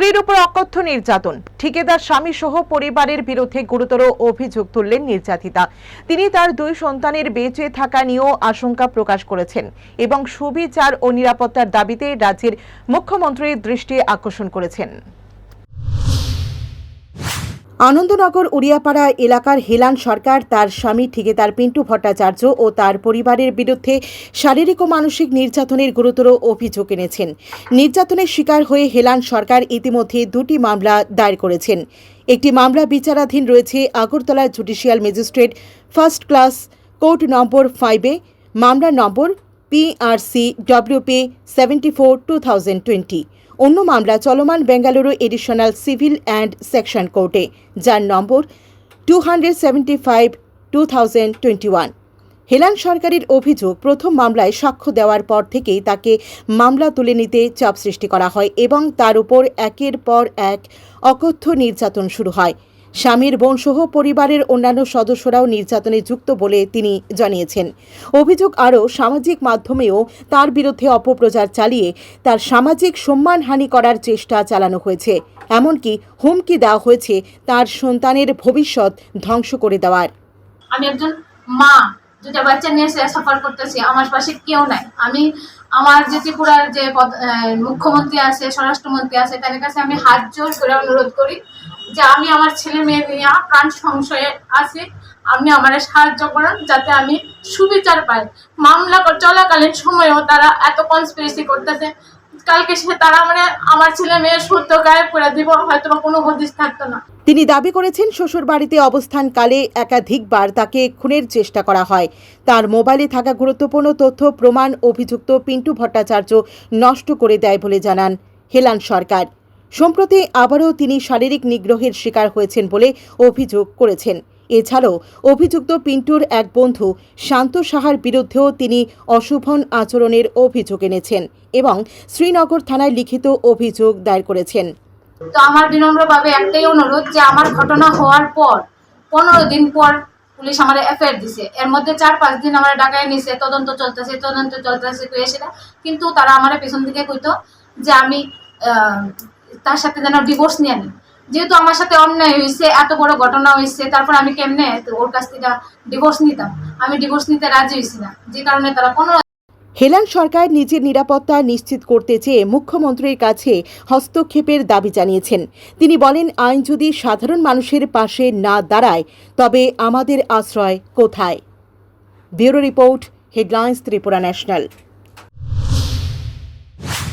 স্ত্রীর উপর অকথ্য নির্যাতন। ঠিকাদার স্বামী সহ পরিবারের বিরুদ্ধে গুরুতর অভিযোগ তুললেন নির্যাতিতা। তিনি তার দুই সন্তানের বেঁচে থাকা নিয়েও আশঙ্কা প্রকাশ করেছেন এবং সুবিচার ও নিরাপত্তার দাবিতে রাজ্যের মুখ্যমন্ত্রীর দৃষ্টি আকর্ষণ করেছেন। আনন্দনগর উড়িয়াপাড়া এলাকার হেলান সরকার, তার স্বামী ঠিকাদার পিন্টু ভট্টাচার্য ও তার পরিবারের বিরুদ্ধে শারীরিক ও মানসিক নির্যাতনের গুরুতর অভিযোগ এনেছেন। নির্যাতনের শিকার হয়ে হেলান সরকার ইতিমধ্যে দুটি মামলা দায়ের করেছেন। একটি মামলা বিচারাধীন রয়েছে Agartala judicial magistrate first class court number ফাইভে মামলা number PRC WP seventy four two thousand twenty অন্য মামলা চলমান Bengaluru additional civil and section কোর্টে, যার number two hundred seventy five two thousand twenty one হেলান সরকারের অভিযোগ, প্রথম মামলায় সাক্ষ্য দেওয়ার পর থেকেই তাকে মামলা তুলে নিতে চাপ সৃষ্টি করা হয় এবং তার উপর একের পর এক অকথ্য নির্যাতন শুরু হয়। স্বামীর বোনসহ পরিবারের অন্যান্য সদস্যরাও নির্যাতনে যুক্ত বলে তিনি জানিয়েছেন। অভিযোগ আরও সামাজিক মাধ্যমেও তার বিরুদ্ধে অপপ্রচার চালিয়ে তার সামাজিক সম্মানহানি করার চেষ্টা চালানো হয়েছে। এমনকি হুমকি দেওয়া হয়েছে তার সন্তানের ভবিষ্যৎ ধ্বংস করে দেওয়ার। আমি একজন মা বাচ্চা নিয়ে সাফার করতেছি, আমার পাশে কেউ নাই। আমি আমার যে ত্রিপুরার যে মুখ্যমন্ত্রী আছে, স্বরাষ্ট্রমন্ত্রী আছে, তাদের কাছে আমি হাত জোর করে অনুরোধ করি যে আমি আমার ছেলে মেয়ে নিয়ে প্রাণ সংশয়ে আছি, আপনি আমার সাহায্য করেন যাতে আমি সুবিচার পাই। মামলা চলাকালীন সময়েও তারা এত কনস্পিরেসি করতেছে। কালকে সে তারা মানে আমার ছেলে মেয়ে সত্য গায়েব করে দিব হয়তো কোনো হদিস থাকতো না। তিনি দাবি করেছেন শ্বশুরবাড়িতে অবস্থানকালে একাধিকবার তাকে খুনের চেষ্টা করা হয়। তার মোবাইলে থাকা গুরুত্বপূর্ণ তথ্য, প্রমাণ, অভিযুক্ত পিন্টু ভট্টাচার্য নষ্ট করে দেয় বলে জানান হেলান সরকার। সম্প্রতি আবারও তিনি শারীরিক নিগ্রহের শিকার হয়েছেন বলে অভিযোগ করেছেন। এছাড়াও অভিযুক্ত পিন্টুর এক বন্ধু শান্ত সাহার বিরুদ্ধেও তিনি অশুভন আচরণের অভিযোগ এনেছেন এবং শ্রীনগর থানায় লিখিত অভিযোগ দায়ের করেছেন। তো আমার বিনম্রভাবে একটাই অনুরোধ যে আমার ঘটনা হওয়ার পর, পনেরো দিন পর পুলিশ আমার এফআইআর দিছে। এর মধ্যে চার পাঁচ দিন আমার ডাকায় নিছে, তদন্ত চলতেছে তদন্ত চলতেছে কিন্তু তারা আমার পেছন দিকে কইতো যে আমি তার সাথে যেন ডিভোর্স নিয়ে নিই। যেহেতু আমার সাথে অন্যায় হয়েছে, এত বড় ঘটনা হয়েছে, তারপর আমি কেমনে ওর কাছ থেকে ডিভোর্স নিতাম? আমি ডিভোর্স নিতে রাজি হয়েছি না। যে কারণে তারা পনেরো হেলান সরকার নিজের নিরাপত্তা নিশ্চিত করতে চেয়ে মুখ্যমন্ত্রীর কাছে হস্তক্ষেপের দাবি জানিয়েছেন। তিনি বলেন, আইন যদি সাধারণ মানুষের পাশে না দাঁড়ায়, তবে আমাদের আশ্রয় কোথায়? Bureau report, headlines Tripura national.